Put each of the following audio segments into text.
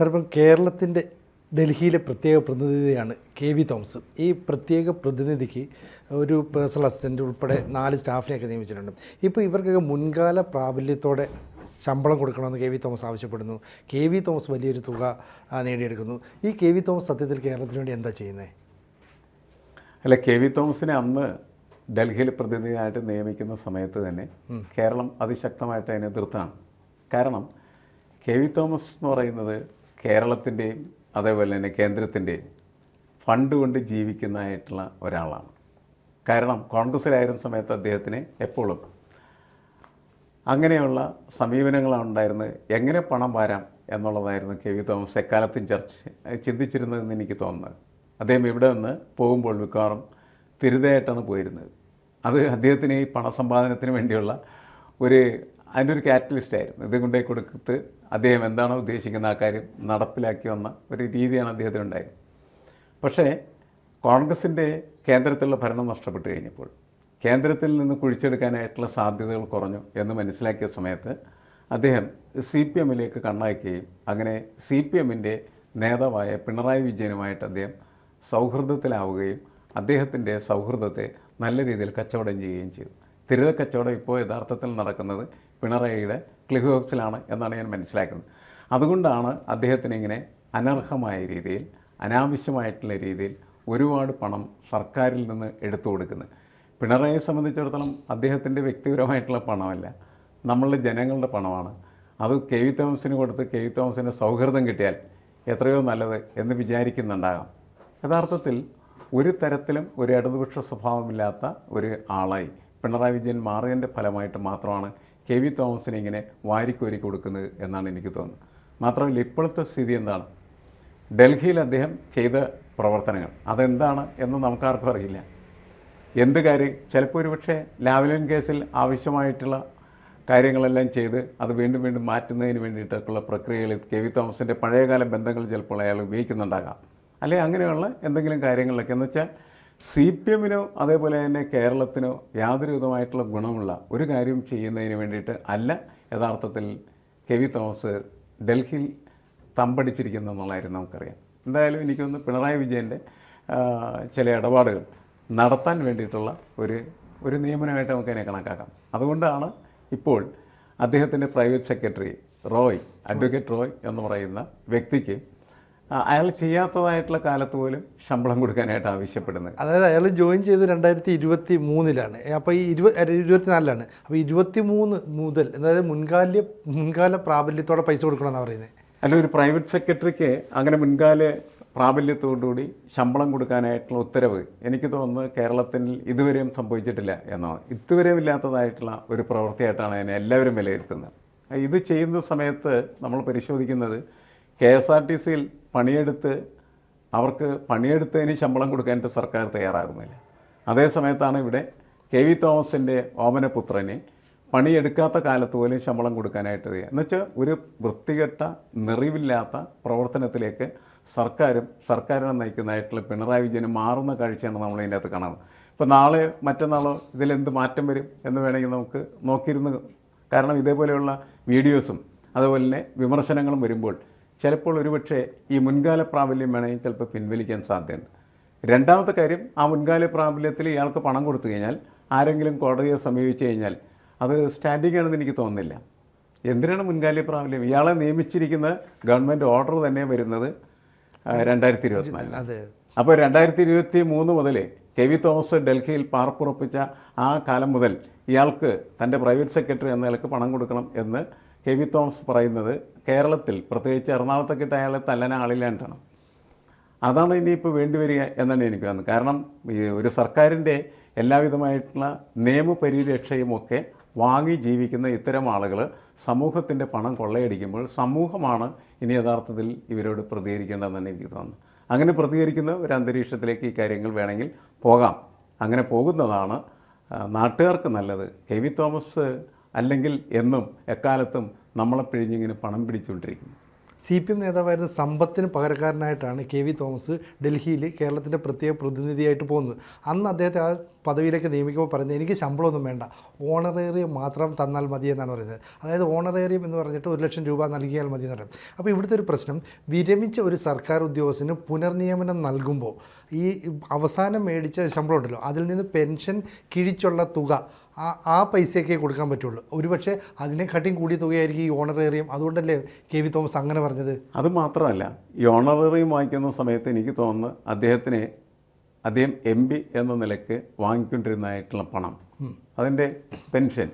Sir ഇപ്പം കേരളത്തിന്റെ ഡൽഹിയിലെ പ്രത്യേക പ്രതിനിധിയാണ് കെ വി തോമസ്. ഈ പ്രത്യേക പ്രതിനിധിക്ക് ഒരു പേഴ്സണൽ അസിസ്റ്റന്റ് ഉൾപ്പെടെ നാല് സ്റ്റാഫിനെയൊക്കെ നിയമിച്ചിട്ടുണ്ട് ഇപ്പോൾ ഇവർക്കൊക്കെ മുൻകാല പ്രാബല്യത്തോടെ ശമ്പളം കൊടുക്കണമെന്ന് കെ വി തോമസ് ആവശ്യപ്പെടുന്നു. കെ വി തോമസ് വലിയൊരു തുക നേടിയെടുക്കുന്നു. ഈ കെ വി തോമസ് സത്യത്തിൽ കേരളത്തിന് വേണ്ടി എന്താ ചെയ്യുന്നത് അല്ല കെ വി തോമസിനെ അന്ന് ഡൽഹിയിൽ പ്രതിനിധിയായിട്ട് നിയമിക്കുന്ന സമയത്ത് തന്നെ കേരളം അതിശക്തമായിട്ട് അതിനെ എതിർത്താണ്. കാരണം കെ വി തോമസ് എന്ന് പറയുന്നത് കേരളത്തിന്റെയും അതേപോലെ തന്നെ കേന്ദ്രത്തിന്റെയും ഫണ്ട് കൊണ്ട് ജീവിക്കുന്നതായിട്ടുള്ള ഒരാളാണ്. കാരണം കോൺഗ്രസ്സിലായിരുന്ന സമയത്ത് അദ്ദേഹത്തിന് എപ്പോഴും അങ്ങനെയുള്ള സമീപനങ്ങളാണ് ഉണ്ടായിരുന്നത്. എങ്ങനെ പണം വരാം എന്നുള്ളതായിരുന്നു കെ വി തോമസ് എക്കാലത്തും ചർച്ച ചിന്തിച്ചിരുന്നതെന്ന് എനിക്ക് തോന്നുന്നത്. അദ്ദേഹം ഇവിടെ നിന്ന് പോകുമ്പോൾ മിക്കവാറും തിരുതയായിട്ടാണ് പോയിരുന്നത്. അത് അദ്ദേഹത്തിന് ഈ പണസമ്പാദനത്തിന് വേണ്ടിയുള്ള ഒരു അതിന്റെ ഒരു കാറ്റലിസ്റ്റ് ആയിരുന്നു. ഇത് കൊണ്ടേ കൊടുത്ത് അദ്ദേഹം എന്താണോ ഉദ്ദേശിക്കുന്ന ആ കാര്യം നടപ്പിലാക്കി വന്ന ഒരു രീതിയാണ് അദ്ദേഹത്തിന് ഉണ്ടായത്. പക്ഷേ കോൺഗ്രസിന്റെ കേന്ദ്രത്തിലുള്ള ഭരണം നഷ്ടപ്പെട്ടു കഴിഞ്ഞപ്പോൾ കേന്ദ്രത്തിൽ നിന്ന് കുഴിച്ചെടുക്കാനായിട്ടുള്ള സാധ്യതകൾ കുറഞ്ഞു എന്ന് മനസ്സിലാക്കിയ സമയത്ത് അദ്ദേഹം സി പി എമ്മിലേക്ക് കണ്ണാക്കുകയും അങ്ങനെ സി പി എമ്മിന്റെ നേതാവായ പിണറായി വിജയനുമായിട്ട് അദ്ദേഹം സൗഹൃദത്തിലാവുകയും അദ്ദേഹത്തിന്റെ സൗഹൃദത്തെ നല്ല രീതിയിൽ കച്ചവടം ചെയ്യുകയും ചെയ്തു. തിരിത കച്ചവടം ഇപ്പോൾ യഥാർത്ഥത്തിൽ നടക്കുന്നത് പിണറായിയുടെ ക്ലിഫ് ഹൗസിലാണ് എന്നാണ് ഞാൻ മനസ്സിലാക്കുന്നത്. അതുകൊണ്ടാണ് അദ്ദേഹത്തിന് ഇങ്ങനെ അനർഹമായ രീതിയിൽ അനാവശ്യമായിട്ടുള്ള രീതിയിൽ ഒരുപാട് പണം സർക്കാരിൽ നിന്ന് എടുത്തു കൊടുക്കുന്നത്. പിണറായിയെ സംബന്ധിച്ചിടത്തോളം അദ്ദേഹത്തിന്റെ വ്യക്തിപരമായിട്ടുള്ള പണമല്ല നമ്മളുടെ ജനങ്ങളുടെ പണമാണ്. അത് കെ വി തോമസിന് കൊടുത്ത് കെ വി തോമസിന് സൗഹൃദം കിട്ടിയാൽ എത്രയോ നല്ലത് എന്ന് വിചാരിക്കുന്നുണ്ടാകാം. യഥാർത്ഥത്തിൽ ഒരു തരത്തിലും ഒരു ഇടതുപക്ഷ സ്വഭാവമില്ലാത്ത ഒരു ആളായി പിണറായി വിജയൻ മാറിയതിന്റെ ഫലമായിട്ട് മാത്രമാണ് കെ വി തോമസിനെ ഇങ്ങനെ വാരിക്കോരി കൊടുക്കുന്നത് എന്നാണ് എനിക്ക് തോന്നുന്നത്. മാത്രമല്ല ഇപ്പോഴത്തെ സ്ഥിതി എന്താണ്? ഡൽഹിയിൽ അദ്ദേഹം ചെയ്ത പ്രവർത്തനങ്ങൾ അതെന്താണ് എന്ന് നമുക്കാർക്കും അറിയില്ല. എന്ത് കാര്യം? ചിലപ്പോൾ ഒരുപക്ഷെ ലാവലിൻ കേസിൽ ആവശ്യമായിട്ടുള്ള കാര്യങ്ങളെല്ലാം ചെയ്ത് അത് വീണ്ടും വീണ്ടും മാറ്റുന്നതിന് വേണ്ടിയിട്ടൊക്കെയുള്ള പ്രക്രിയകളിൽ കെ വി തോമസിന്റെ പഴയകാല ബന്ധങ്ങൾ ചിലപ്പോൾ അയാൾ ഉപയോഗിക്കുന്നുണ്ടാകാം. അല്ലെങ്കിൽ അങ്ങനെയുള്ള എന്തെങ്കിലും കാര്യങ്ങളിലൊക്കെ. എന്ന് വെച്ചാൽ സി പി എമ്മിനോ അതേപോലെ തന്നെ കേരളത്തിനോ യാതൊരു വിധമായിട്ടുള്ള ഗുണമുള്ള ഒരു കാര്യം ചെയ്യുന്നതിന് വേണ്ടിയിട്ട് അല്ല യഥാർത്ഥത്തിൽ കെ വി തോമസ് ഡൽഹിയിൽ തമ്പടിച്ചിരിക്കുന്നു എന്നുള്ളതായിരുന്നു നമുക്കറിയാം. എന്തായാലും എനിക്കൊന്ന് പിണറായി വിജയന്റെ ചില ഇടപാടുകൾ നടത്താൻ വേണ്ടിയിട്ടുള്ള ഒരു ഒരു നിയമനമായിട്ട് നമുക്കതിനെ കണക്കാക്കാം. അതുകൊണ്ടാണ് ഇപ്പോൾ അദ്ദേഹത്തിന്റെ private secretary Roy advocate Roy എന്ന് പറയുന്ന വ്യക്തിക്ക് അയാൾ ചെയ്യാത്തതായിട്ടുള്ള കാലത്ത് പോലും ശമ്പളം കൊടുക്കാനായിട്ട് ആവശ്യപ്പെടുന്നത്. അതായത് അയാൾ ജോയിൻ ചെയ്ത് രണ്ടായിരത്തി ഇരുപത്തി മൂന്നിലാണ് അപ്പോൾ ഈ ഇരുപ ഇരുപത്തിനാലിലാണ്. അപ്പോൾ ഇരുപത്തി മൂന്ന് മുതൽ അതായത് മുൻകാല മുൻകാല പ്രാബല്യത്തോടെ പൈസ കൊടുക്കണമെന്നാണ് പറയുന്നത്. അല്ല ഒരു പ്രൈവറ്റ് സെക്രട്ടറിക്ക് അങ്ങനെ മുൻകാല പ്രാബല്യത്തോടുകൂടി ശമ്പളം കൊടുക്കാനായിട്ടുള്ള ഉത്തരവ് എനിക്ക് തോന്നുന്നത് കേരളത്തിൽ ഇതുവരെയും സംഭവിച്ചിട്ടില്ല എന്നാണ്. ഇതുവരെയും ഇല്ലാത്തതായിട്ടുള്ള ഒരു പ്രവൃത്തിയായിട്ടാണ് അതിനെ എല്ലാവരും വിലയിരുത്തുന്നത്. ഇത് ചെയ്യുന്ന സമയത്ത് നമ്മൾ പരിശോധിക്കുന്നത് കെ എസ് ആർ ടി സിയിൽ പണിയെടുത്ത് അവർക്ക് പണിയെടുത്തതിന് ശമ്പളം കൊടുക്കാനായിട്ട് സർക്കാർ തയ്യാറാകുന്നില്ല. അതേ സമയത്താണ് ഇവിടെ കെ വി തോമസിന്റെ ഓമനപുത്രനെ പണിയെടുക്കാത്ത കാലത്ത് പോലും ശമ്പളം കൊടുക്കാനായിട്ട് എന്നുവെച്ചാൽ ഒരു വൃത്തികെട്ട നിറിവില്ലാത്ത പ്രവർത്തനത്തിലേക്ക് സർക്കാരും സർക്കാരിനെ നയിക്കുന്നതായിട്ടുള്ള പിണറായി വിജയന് മാറുന്ന കാഴ്ചയാണ് നമ്മൾ ഇതിന്റെ അകത്ത് കാണുന്നത് ഇപ്പോൾ നാളെ മറ്റന്നാളോ ഇതിലെന്ത് മാറ്റം വരും എന്ന് വേണമെങ്കിൽ നമുക്ക് നോക്കിയിരുന്ന് കാരണം ഇതേപോലെയുള്ള വീഡിയോസും അതുപോലെ തന്നെ വിമർശനങ്ങളും വരുമ്പോൾ ചിലപ്പോൾ ഒരുപക്ഷെ ഈ മുൻകാല പ്രാബല്യം വേണമെങ്കിൽ ചിലപ്പോൾ പിൻവലിക്കാൻ സാധ്യതയുണ്ട്. രണ്ടാമത്തെ കാര്യം ആ മുൻകാല പ്രാബല്യത്തിൽ ഇയാൾക്ക് പണം കൊടുത്തു കഴിഞ്ഞാൽ ആരെങ്കിലും കോടതിയെ സമീപിച്ചു കഴിഞ്ഞാൽ അത് സ്റ്റാൻഡിംഗ് ആണെന്ന് എനിക്ക് തോന്നുന്നില്ല. എന്തിനാണ് മുൻകാല പ്രാബല്യം? ഇയാളെ നിയമിച്ചിരിക്കുന്ന ഗവൺമെന്റ് ഓർഡർ തന്നെ വരുന്നത് രണ്ടായിരത്തി ഇരുപത്തിനാലിൽ അതെ. അപ്പോൾ രണ്ടായിരത്തി ഇരുപത്തി മൂന്ന് മുതൽ കെ വി തോമസ് ഡൽഹിയിൽ പാർപ്പുറപ്പിച്ച ആ കാലം മുതൽ ഇയാൾക്ക് തന്റെ പ്രൈവറ്റ് സെക്രട്ടറി എന്ന നിലയ്ക്ക് പണം കൊടുക്കണം എന്ന് കെ വി തോമസ് പറയുന്നത് കേരളത്തിൽ പ്രത്യേകിച്ച് എറണാകുളത്തൊക്കെ അയാളെ തല്ലന ആളില്ലാണ്ടാണ് അതാണ് ഇനിയിപ്പോൾ വേണ്ടിവരിക എന്നാണ് എനിക്ക് തോന്നുന്നത്. കാരണം ഈ ഒരു സർക്കാരിന്റെ എല്ലാവിധമായിട്ടുള്ള നിയമപരിരക്ഷയുമൊക്കെ വാങ്ങി ജീവിക്കുന്ന ഇത്തരം ആളുകൾ സമൂഹത്തിന്റെ പണം കൊള്ളയടിക്കുമ്പോൾ സമൂഹമാണ് ഇനി യഥാർത്ഥത്തിൽ ഇവരോട് പ്രതികരിക്കേണ്ടതെന്നാണ് എനിക്ക് തോന്നുന്നത്. അങ്ങനെ പ്രതികരിക്കുന്ന ഒരു അന്തരീക്ഷത്തിലേക്ക് ഈ കാര്യങ്ങൾ വേണമെങ്കിൽ പോകാം. അങ്ങനെ പോകുന്നതാണ് നാട്ടുകാർക്ക് നല്ലത്. കെ വി തോമസ് അല്ലെങ്കിൽ എന്നും എക്കാലത്തും നമ്മളെ പിഴിഞ്ഞിങ്ങനെ പണം പിടിച്ചുകൊണ്ടിരിക്കുന്നു. സി പി എം നേതാവായിരുന്ന സമ്പത്തിന് പകരക്കാരനായിട്ടാണ് കെ വി തോമസ് ഡൽഹിയിൽ കേരളത്തിന്റെ പ്രത്യേക പ്രതിനിധിയായിട്ട് പോകുന്നത്. അന്ന് അദ്ദേഹത്തെ ആ പദവിയിലേക്ക് നിയമിക്കുമ്പോൾ പറയുന്നത് എനിക്ക് ശമ്പളമൊന്നും വേണ്ട. ഓണറേറിയം മാത്രം തന്നാൽ മതി എന്നാണ് പറയുന്നത്. അതായത് ഓണറേറിയം എന്ന് പറഞ്ഞിട്ട് ഒരു ലക്ഷം രൂപ നൽകിയാൽ മതി എന്ന് പറയും. അപ്പോൾ ഇവിടുത്തെ ഒരു പ്രശ്നം വിരമിച്ച ഒരു സർക്കാർ ഉദ്യോഗസ്ഥന് പുനർനിയമനം നൽകുമ്പോൾ ഈ അവസാനം മേടിച്ച ശമ്പളം ഉണ്ടല്ലോ അതിൽ നിന്ന് പെൻഷൻ കിഴിച്ചുള്ള തുക ആ ആ പൈസയൊക്കെ കൊടുക്കാൻ പറ്റുള്ളൂ. ഒരുപക്ഷെ അതിനെക്കാട്ടിയും കൂടിയ തുകയായിരിക്കും ഈ ഓണറേറിയം. അതുകൊണ്ടല്ലേ കെ വി തോമസ് അങ്ങനെ പറഞ്ഞത്? അത് മാത്രമല്ല ഈ ഓണറേറിയം വാങ്ങിക്കുന്ന സമയത്ത് എനിക്ക് തോന്നുന്നു അദ്ദേഹത്തിന് അദ്ദേഹം എം പി എന്ന നിലയ്ക്ക് വാങ്ങിക്കൊണ്ടിരുന്നതായിട്ടുള്ള പണം. അതിന്റെ പെൻഷൻ.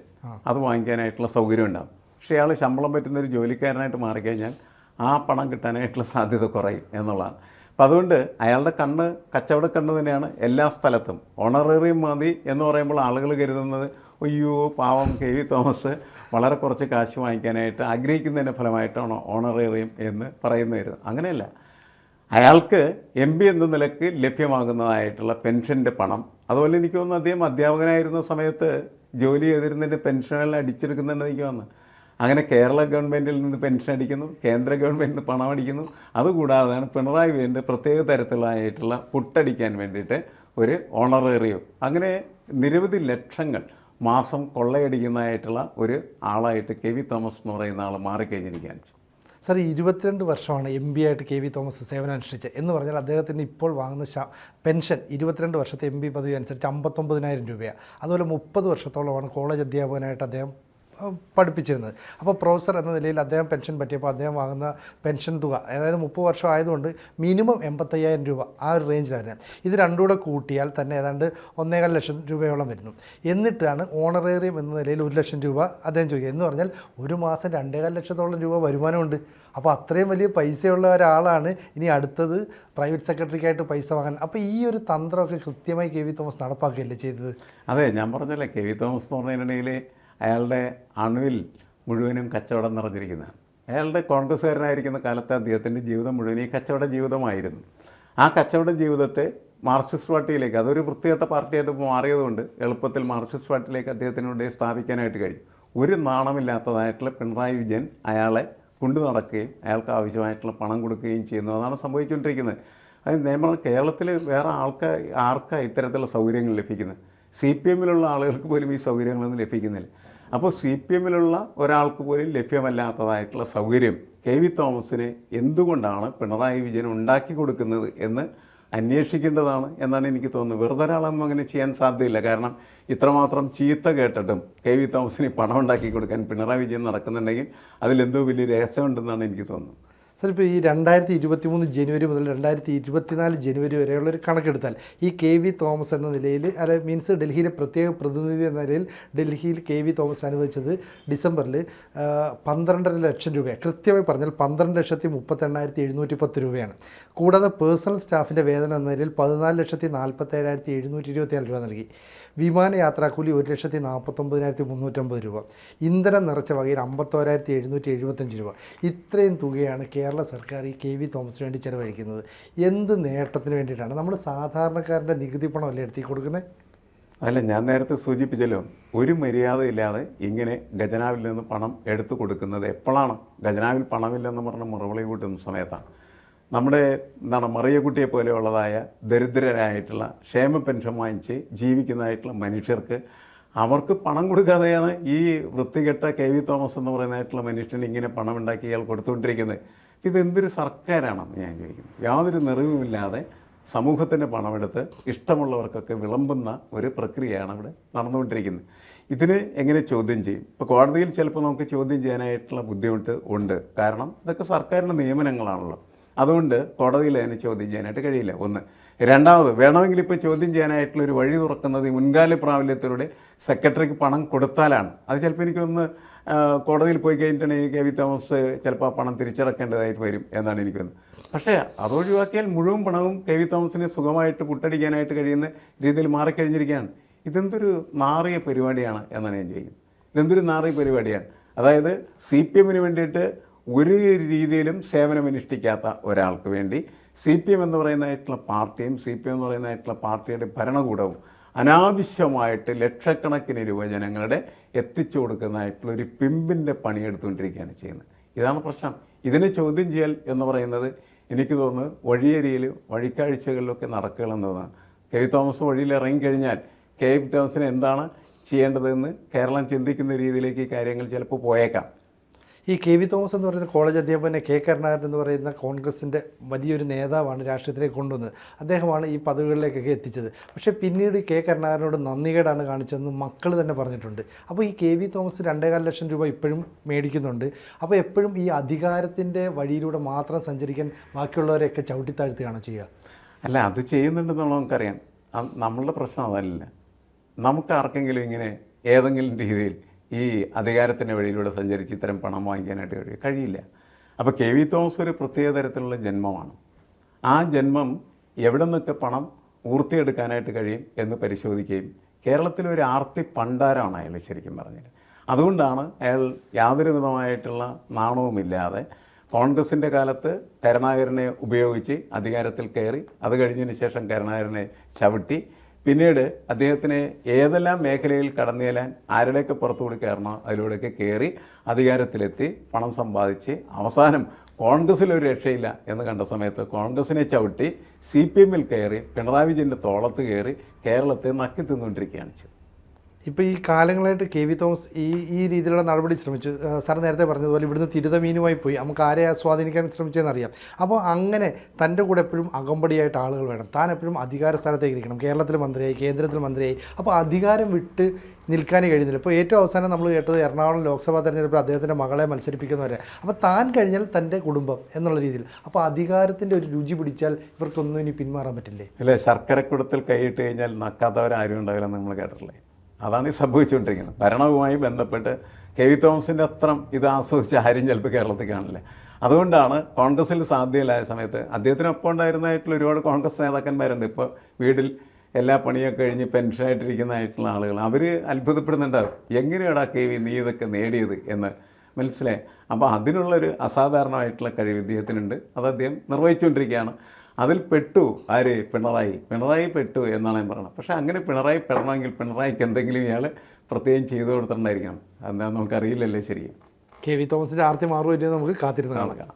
അത് വാങ്ങിക്കാനായിട്ടുള്ള സൗകര്യം ഉണ്ടാകും പക്ഷേ അയാൾ ശമ്പളം പറ്റുന്ന ഒരു ജോലിക്കാരനായിട്ട് മാറിക്കഴിഞ്ഞാൽ ആ പണം കിട്ടാനായിട്ടുള്ള സാധ്യത കുറയും എന്നുള്ളതാണ്. അപ്പം അതുകൊണ്ട് അയാളുടെ കണ്ണ് കച്ചവട കണ്ണ് തന്നെയാണ് എല്ലാ സ്ഥലത്തും. ഓണററി മതി എന്ന് പറയുമ്പോൾ ആളുകൾ കരുതുന്നത് അയ്യോ പാവം കെ. വി. തോമസ് വളരെ കുറച്ച് കാശ് വാങ്ങിക്കാനായിട്ട് ആഗ്രഹിക്കുന്നതിന്റെ ഫലമായിട്ടാണ് ഓണറേറിയം എന്ന് പറയുന്നതായിരുന്നു അങ്ങനെയല്ല. അയാൾക്ക് എം പി എന്ന നിലയ്ക്ക് ലഭ്യമാകുന്നതായിട്ടുള്ള പെൻഷന്റെ പണം. അതുപോലെ എനിക്ക് തോന്നുന്നു അദ്ദേഹം അധ്യാപകനായിരുന്ന സമയത്ത് ജോലി ചെയ്തിരുന്നതിന്റെ പെൻഷനെല്ലാം അടിച്ചെടുക്കുന്നുണ്ടെന്ന് എനിക്ക് തോന്നുന്നു. അങ്ങനെ കേരള ഗവൺമെന്റിൽ നിന്ന് പെൻഷൻ അടിക്കുന്നു കേന്ദ്ര ഗവൺമെന്റിൽ നിന്ന് പണം അടിക്കുന്നു. അതുകൂടാതെയാണ് പിണറായി വിജയന്റെ പ്രത്യേക തരത്തിലായിട്ടുള്ള പുട്ടടിക്കാൻ വേണ്ടിയിട്ട് ഒരു ഓണറേറിയോ അങ്ങനെ നിരവധി ലക്ഷങ്ങൾ മാസം കൊള്ളയടിക്കുന്നതായിട്ടുള്ള ഒരു ആളായിട്ട് കെ വി തോമസ് എന്ന് പറയുന്ന ആൾ മാറിക്കഴിഞ്ഞിരിക്കുകയാണ്. സാർ ഇരുപത്തിരണ്ട് വർഷമാണ് എം പി ആയിട്ട് കെ വി തോമസ് സേവനം അനുഷ്ഠിച്ചത്. എന്ന് പറഞ്ഞാൽ അദ്ദേഹത്തിന് ഇപ്പോൾ വാങ്ങുന്ന പെൻഷൻ ഇരുപത്തിരണ്ട് വർഷത്തെ എം പി പദവി അനുസരിച്ച് അമ്പത്തൊമ്പതിനായിരം രൂപയാണ്. അതുപോലെ മുപ്പത് വർഷത്തോളമാണ് കോളേജ് അധ്യാപകനായിട്ട് അദ്ദേഹം പഠിപ്പിച്ചിരുന്നത്. അപ്പോൾ പ്രൊഫസർ എന്ന നിലയിൽ അദ്ദേഹം പെൻഷൻ പറ്റിയപ്പോൾ അദ്ദേഹം വാങ്ങുന്ന പെൻഷൻ തുക അതായത് മുപ്പത് വർഷം ആയതുകൊണ്ട് മിനിമം എൺപത്തയ്യായിരം രൂപ ആ ഒരു റേഞ്ചിലായിരുന്നു ഇത് രണ്ടും കൂടെ കൂട്ടിയാൽ തന്നെ ഏതാണ്ട് ഒന്നേകാൽ ലക്ഷം രൂപയോളം വരുന്നു. എന്നിട്ടാണ് ഓണറേറിയം എന്ന നിലയിൽ ഒരു ലക്ഷം രൂപ അദ്ദേഹം ചോദിക്കുക. എന്ന് പറഞ്ഞാൽ ഒരു മാസം രണ്ടേകാൽ ലക്ഷത്തോളം രൂപ വരുമാനമുണ്ട്. അപ്പോൾ അത്രയും വലിയ പൈസയുള്ള ഒരാളാണ് ഇനി അടുത്തത് പ്രൈവറ്റ് സെക്രട്ടറിക്കായിട്ട് പൈസ വാങ്ങാൻ. അപ്പോൾ ഈ ഒരു തന്ത്രമൊക്കെ കൃത്യമായി കെ വി തോമസ് നടപ്പാക്കുകയല്ലേ ചെയ്തത്? അതെ ഞാൻ പറഞ്ഞല്ലേ കെ വി തോമസ് എന്ന് പറഞ്ഞതിനിടയിൽ അയാളുടെ അണുവിൽ മുഴുവനും കച്ചവടം നിറഞ്ഞിരിക്കുന്നതാണ്. അയാളുടെ കോൺഗ്രസ്സുകാരനായിരിക്കുന്ന കാലത്ത് അദ്ദേഹത്തിന്റെ ജീവിതം മുഴുവൻ ഈ കച്ചവട ജീവിതമായിരുന്നു. ആ കച്ചവട ജീവിതത്തെ മാർക്സിസ്റ്റ് പാർട്ടിയിലേക്ക് അതൊരു വൃത്തികെട്ട പാർട്ടിയായിട്ട് മാറിയതുകൊണ്ട് എളുപ്പത്തിൽ മാർക്സിസ്റ്റ് പാർട്ടിയിലേക്ക് അദ്ദേഹത്തിനോട് സ്ഥാപിക്കാനായിട്ട് കഴിയും. ഒരു നാണമില്ലാത്തതായിട്ടുള്ള പിണറായി വിജയൻ അയാളെ കൊണ്ടു നടക്കുകയും അയാൾക്ക് ആവശ്യമായിട്ടുള്ള പണം കൊടുക്കുകയും ചെയ്യുന്നു. അതാണ് സംഭവിച്ചുകൊണ്ടിരിക്കുന്നത്. അത് നിയമം കേരളത്തിൽ വേറെ ആൾക്കാർ ആർക്കാണ് ഇത്തരത്തിലുള്ള സൗകര്യങ്ങൾ ലഭിക്കുന്നത്? സി പി എമ്മിലുള്ള ആളുകൾക്ക് പോലും ഈ സൗകര്യങ്ങളൊന്നും ലഭിക്കുന്നില്ല. അപ്പോൾ സി പി എമ്മിലുള്ള ഒരാൾക്ക് പോലും ലഭ്യമല്ലാത്തതായിട്ടുള്ള സൗകര്യം കെ വി തോമസിന് എന്തുകൊണ്ടാണ് പിണറായി വിജയൻ ഉണ്ടാക്കി കൊടുക്കുന്നത് എന്ന് അന്വേഷിക്കേണ്ടതാണ് എന്നാണ് എനിക്ക് തോന്നുന്നത്. വെറുതെ ഒരാളൊന്നും അങ്ങനെ ചെയ്യാൻ സാധ്യതയില്ല. കാരണം ഇത്രമാത്രം ചീത്ത കേട്ടിട്ടും കെ വി തോമസിന് പണം ഉണ്ടാക്കി കൊടുക്കാൻ പിണറായി വിജയൻ നടക്കുന്നുണ്ടെങ്കിൽ അതിലെന്തോ വലിയ രഹസ്യമുണ്ടെന്നാണ് എനിക്ക് തോന്നുന്നത്. സാർ ഇപ്പോൾ ഈ രണ്ടായിരത്തി ഇരുപത്തി മൂന്ന് ജനുവരി മുതൽ രണ്ടായിരത്തി ഇരുപത്തിനാല് ജനുവരി വരെയുള്ള ഒരു കണക്കെടുത്താൽ ഈ കെ വി തോമസ് എന്ന നിലയിൽ അല്ല മീൻസ് ഡൽഹിയിലെ പ്രത്യേക പ്രതിനിധി എന്ന നിലയിൽ ഡൽഹിയിൽ കെ വി തോമസ് അനുവദിച്ചത് ഡിസംബറിൽ പന്ത്രണ്ടര ലക്ഷം രൂപയാണ്. കൃത്യമായി പറഞ്ഞാൽ പന്ത്രണ്ട് ലക്ഷത്തി മുപ്പത്തെണ്ണായിരത്തി എഴുന്നൂറ്റി പത്ത് രൂപയാണ്. കൂടാതെ പേഴ്സണൽ സ്റ്റാഫിന്റെ വേതനം എന്ന നിലയിൽ പതിനാല് ലക്ഷത്തി നാൽപ്പത്തേഴായിരത്തി എഴുന്നൂറ്റി ഇരുപത്തിയാറ് രൂപ നൽകി. വിമാനയാത്രാക്കൂലി ഒരു ലക്ഷത്തി നാൽപ്പത്തൊമ്പതിനായിരത്തി മുന്നൂറ്റമ്പത് രൂപ. ഇന്ധനം നിറച്ച വകയിൽ അമ്പത്തോരായിരത്തി എഴുന്നൂറ്റി എഴുപത്തഞ്ച് രൂപ. ഇത്രയും തുകയാണ് കേരള സർക്കാർ ഈ കെ വി തോമസിന് വേണ്ടി ചെലവഴിക്കുന്നത്. എന്ത് നേട്ടത്തിന് വേണ്ടിയിട്ടാണ്? നമ്മൾ സാധാരണക്കാരന്റെ നികുതി പണമല്ലേ എടുത്തി കൊടുക്കുന്നത് അല്ല ഞാൻ നേരത്തെ സൂചിപ്പിച്ചല്ലോ. ഒരു മര്യാദയില്ലാതെ ഇങ്ങനെ ഖജനാവിൽ നിന്ന് പണം എടുത്തു കൊടുക്കുന്നത് എപ്പോഴാണ്? ഖജനാവിൽ പണമില്ലെന്ന് പറഞ്ഞ് മറുപടി കൂട്ടുന്ന സമയത്താണ്. നമ്മുടെ എന്താണ് മറിയക്കുട്ടിയെ പോലെയുള്ളതായ ദരിദ്രരായിട്ടുള്ള ക്ഷേമ പെൻഷൻ വാങ്ങിച്ച് ജീവിക്കുന്നതായിട്ടുള്ള മനുഷ്യർക്ക് അവർക്ക് പണം കൊടുക്കാതെയാണ് ഈ വൃത്തികെട്ട കെ വി തോമസ് എന്ന് പറയുന്നതായിട്ടുള്ള മനുഷ്യന് ഇങ്ങനെ പണം ഉണ്ടാക്കി ഇയാൾ കൊടുത്തുകൊണ്ടിരിക്കുന്നത്. ഇതെന്തൊരു സർക്കാരാണെന്ന് ഞാൻ ചോദിക്കുന്നു. യാതൊരു നിറവുമില്ലാതെ സമൂഹത്തിന്റെ പണമെടുത്ത് ഇഷ്ടമുള്ളവർക്കൊക്കെ വിളമ്പുന്ന ഒരു പ്രക്രിയയാണ് ഇവിടെ നടന്നുകൊണ്ടിരിക്കുന്നത്. ഇതിന് എങ്ങനെ ചോദ്യം ചെയ്യും? ഇപ്പോൾ കോടതിയിൽ ചിലപ്പോൾ നമുക്ക് ചോദ്യം ചെയ്യാനായിട്ടുള്ള ബുദ്ധിമുട്ട് ഉണ്ട്. കാരണം ഇതൊക്കെ സർക്കാരിന്റെ നിയമനങ്ങളാണല്ലോ. അതുകൊണ്ട് കോടതിയിൽ അതിനെ ചോദ്യം ചെയ്യാനായിട്ട് കഴിയില്ല. ഒന്ന്. രണ്ടാമത് വേണമെങ്കിൽ ഇപ്പോൾ ചോദ്യം ചെയ്യാനായിട്ടുള്ള ഒരു വഴി തുറക്കുന്നത് മുൻകാല പ്രാബല്യത്തിലൂടെ സെക്രട്ടറിക്ക് പണം കൊടുത്താലാണ്. അത് ചിലപ്പോൾ എനിക്കൊന്ന് കോടതിയിൽ പോയി കഴിഞ്ഞിട്ടുണ്ടെങ്കിൽ കെ വി തോമസ് ചിലപ്പോൾ ആ പണം തിരിച്ചടക്കേണ്ടതായിട്ട് വരും എന്നാണ് എനിക്ക് തോന്നുന്നത്. പക്ഷേ അതൊഴിവാക്കിയാൽ മുഴുവൻ പണവും കെ വി തോമസിന് സുഖമായിട്ട് പുട്ടടിക്കാനായിട്ട് കഴിയുന്ന രീതിയിൽ മാറിക്കഴിഞ്ഞിരിക്കുകയാണ്. ഇതെന്തൊരു നാറിയ പരിപാടിയാണ് എന്നാണ് ഞാൻ ചെയ്യുന്നത് ഇതെന്തൊരു നാറിയ പരിപാടിയാണ്. അതായത് സി പി എമ്മിന് വേണ്ടിയിട്ട് ഒരു രീതിയിലും സേവനമനുഷ്ഠിക്കാത്ത ഒരാൾക്ക് വേണ്ടി സി പി എം എന്ന് പറയുന്നതായിട്ടുള്ള പാർട്ടിയും സി പി എം എന്ന് പറയുന്നതായിട്ടുള്ള പാർട്ടിയുടെ ഭരണകൂടവും അനാവശ്യമായിട്ട് ലക്ഷക്കണക്കിന് രൂപ ജനങ്ങളുടെ എത്തിച്ചു കൊടുക്കുന്നതായിട്ടുള്ള ഒരു പിമ്പിന്റെ പണിയെടുത്തുകൊണ്ടിരിക്കുകയാണ് ചെയ്യുന്നത്. ഇതാണ് പ്രശ്നം. ഇതിനെ ചോദ്യം ചെയ്യൽ എന്ന് പറയുന്നത് എനിക്ക് തോന്നുന്നു വഴിയരിയിൽ വഴിക്കാഴ്ചകളിലൊക്കെ നടക്കുകയെന്നതാണ് കെ. വി. തോമസ് വഴിയിൽ ഇറങ്ങിക്കഴിഞ്ഞാൽ കെ. വി. തോമസിന് എന്താണ് ചെയ്യേണ്ടതെന്ന് കേരളം ചിന്തിക്കുന്ന രീതിയിലേക്ക് കാര്യങ്ങൾ ചിലപ്പോൾ പോയേക്കാം. ഈ കെ വി തോമസ് എന്ന് പറയുന്ന കോളേജ് അധ്യാപകനെ കെ കരുണാകരൻ എന്ന് പറയുന്ന കോൺഗ്രസിന്റെ വലിയൊരു നേതാവാണ് രാഷ്ട്രീയത്തിലേക്ക് കൊണ്ടുവന്നത്. അദ്ദേഹമാണ് ഈ പദവികളിലേക്കൊക്കെ എത്തിച്ചത്. പക്ഷേ പിന്നീട് കെ കരുണാകരനോട് നന്ദികേടാണ് കാണിച്ചതെന്ന് മക്കൾ തന്നെ പറഞ്ഞിട്ടുണ്ട്. അപ്പോൾ ഈ കെ വി തോമസ് രണ്ടേകാൽ ലക്ഷം രൂപ ഇപ്പോഴും മേടിക്കുന്നുണ്ട്. അപ്പോൾ എപ്പോഴും ഈ അധികാരത്തിന്റെ വഴിയിലൂടെ മാത്രം സഞ്ചരിക്കാൻ ബാക്കിയുള്ളവരെയൊക്കെ ചവിട്ടിത്താഴ്ത്തുകയാണോ ചെയ്യുക. അല്ല അത് ചെയ്യുന്നുണ്ടെന്നുള്ള നമുക്കറിയാം. നമ്മളുടെ പ്രശ്നം അതല്ല. നമുക്ക് ആർക്കെങ്കിലും ഇങ്ങനെ ഏതെങ്കിലും രീതിയിൽ ഈ അധികാരത്തിന്റെ വഴിയിലൂടെ സഞ്ചരിച്ച് ഇത്തരം പണം വാങ്ങിക്കാനായിട്ട് കഴിയും കഴിയില്ല. അപ്പോൾ കെ വി തോമസ് ഒരു പ്രത്യേക തരത്തിലുള്ള ജന്മമാണ്. ആ ജന്മം എവിടെ നിന്നൊക്കെ പണം ഊർത്തിയെടുക്കാനായിട്ട് കഴിയും എന്ന് പരിശോധിക്കുകയും കേരളത്തിലെ ഒരു ആർത്തി പണ്ടാരമാണ് അയാൾ ശരിക്കും പറഞ്ഞത്. അതുകൊണ്ടാണ് അയാൾ യാതൊരു വിധമായിട്ടുള്ള നാണവുമില്ലാതെ കോൺഗ്രസിന്റെ കാലത്ത് കരുണാകരനെ ഉപയോഗിച്ച് അധികാരത്തിൽ കയറി അത് കഴിഞ്ഞതിന് ശേഷം കരുണാകരനെ ചവിട്ടി പിന്നീട് അദ്ദേഹത്തിന് ഏതെല്ലാം മേഖലയിൽ കടന്നു ചെല്ലാൻ ആരുടെയൊക്കെ പുറത്തുകൂടി കയറണോ അതിലൂടെയൊക്കെ കയറി അധികാരത്തിലെത്തി പണം സമ്പാദിച്ച് അവസാനം കോൺഗ്രസ്സിൽ ഒരു രക്ഷയില്ല എന്ന് കണ്ട സമയത്ത് കോൺഗ്രസിനെ ചവിട്ടി സി പി എമ്മിൽ കയറി പിണറായി വിജയന്റെ തോളത്ത് കയറി കേരളത്തെ നക്കി തിന്നുകൊണ്ടിരിക്കുകയാണ് ചെയ്തത്. ഇപ്പോൾ ഈ കാലങ്ങളായിട്ട് കെ വി തോമസ് ഈ ഈ രീതിയിലുള്ള നടപടി ശ്രമിച്ചു. സാർ നേരത്തെ പറഞ്ഞതുപോലെ ഇവിടുന്ന് തിരുത മീനുമായി പോയി. നമുക്ക് ആരെ സ്വാധീനിക്കാൻ ശ്രമിച്ചതെന്ന് അറിയാം അപ്പോൾ അങ്ങനെ തന്റെ കൂടെ എപ്പോഴും അകമ്പടിയായിട്ട് ആളുകൾ വേണം. താൻ എപ്പോഴും അധികാര സ്ഥാനത്തേക്ക് ഇരിക്കണം. കേരളത്തിൽ മന്ത്രിയായി കേന്ദ്രത്തിൽ മന്ത്രിയായി. അപ്പോൾ അധികാരം വിട്ട് നിൽക്കാനേ കഴിയുന്നില്ല. ഇപ്പോൾ ഏറ്റവും അവസാനം നമ്മൾ കേട്ടത് എറണാകുളം ലോക്സഭാ തെരഞ്ഞെടുപ്പിൽ അദ്ദേഹത്തിന്റെ മകളെ മത്സരിപ്പിക്കുന്നവരെ. അപ്പോൾ താൻ കഴിഞ്ഞാൽ തന്റെ കുടുംബം എന്നുള്ള രീതിയിൽ. അപ്പോൾ അധികാരത്തിന്റെ ഒരു രുചി പിടിച്ചാൽ ഇവർക്കൊന്നും ഇനി പിന്മാറാൻ പറ്റില്ലേ? അല്ലേ ശർക്കരക്കുടത്തിൽ കൈയിട്ട് കഴിഞ്ഞാൽ നക്കാത്തവരാരും ഉണ്ടാവില്ലെന്ന് നമ്മൾ കേട്ടിട്ടില്ലേ? അതാണ് ഈ സംഭവിച്ചുകൊണ്ടിരിക്കുന്നത്. ഭരണവുമായി ബന്ധപ്പെട്ട് കെ വി തോമസിന്റെ അത്രം ഇത് ആസ്വദിച്ച ആരും ചിലപ്പോൾ കേരളത്തിൽ കാണില്ല. അതുകൊണ്ടാണ് കോൺഗ്രസ്സിൽ സാധ്യതയില്ലായ സമയത്ത് അദ്ദേഹത്തിനൊപ്പം ഉണ്ടായിരുന്നതായിട്ടുള്ള ഒരുപാട് കോൺഗ്രസ് നേതാക്കന്മാരുണ്ട്. ഇപ്പോൾ വീട്ടിൽ എല്ലാ പണിയൊക്കെ കഴിഞ്ഞ് പെൻഷനായിട്ടിരിക്കുന്നതായിട്ടുള്ള ആളുകൾ. അവർ അത്ഭുതപ്പെടുന്നുണ്ടാവും. എങ്ങനെയാടാ കെ വി നീ ഇതൊക്കെ നേടിയത് എന്ന് മനസ്സിലായി? അപ്പോൾ അതിനുള്ളൊരു അസാധാരണമായിട്ടുള്ള കഴിവ് ഇദ്ദേഹത്തിനുണ്ട്. അത് അദ്ദേഹം നിർവഹിച്ചുകൊണ്ടിരിക്കുകയാണ്. അതിൽ പെട്ടു ആര്? പിണറായി. പിണറായി പെട്ടു എന്നാണ് ഞാൻ പറയുന്നത് പക്ഷേ അങ്ങനെ പിണറായി പെടണമെങ്കിൽ പിണറായിക്ക് എന്തെങ്കിലും ഇയാൾ പ്രത്യേകം ചെയ്തു കൊടുത്തിട്ടുണ്ടായിരിക്കണം. എന്താണെന്ന് നമുക്കറിയില്ലല്ലേ ശരിക്കും. കെ വി തോമസിന്റെ ആർത്തി മാറുമോ ഇല്ലയോ എന്ന് നമുക്ക് കാത്തിരുന്ന് കാണാം.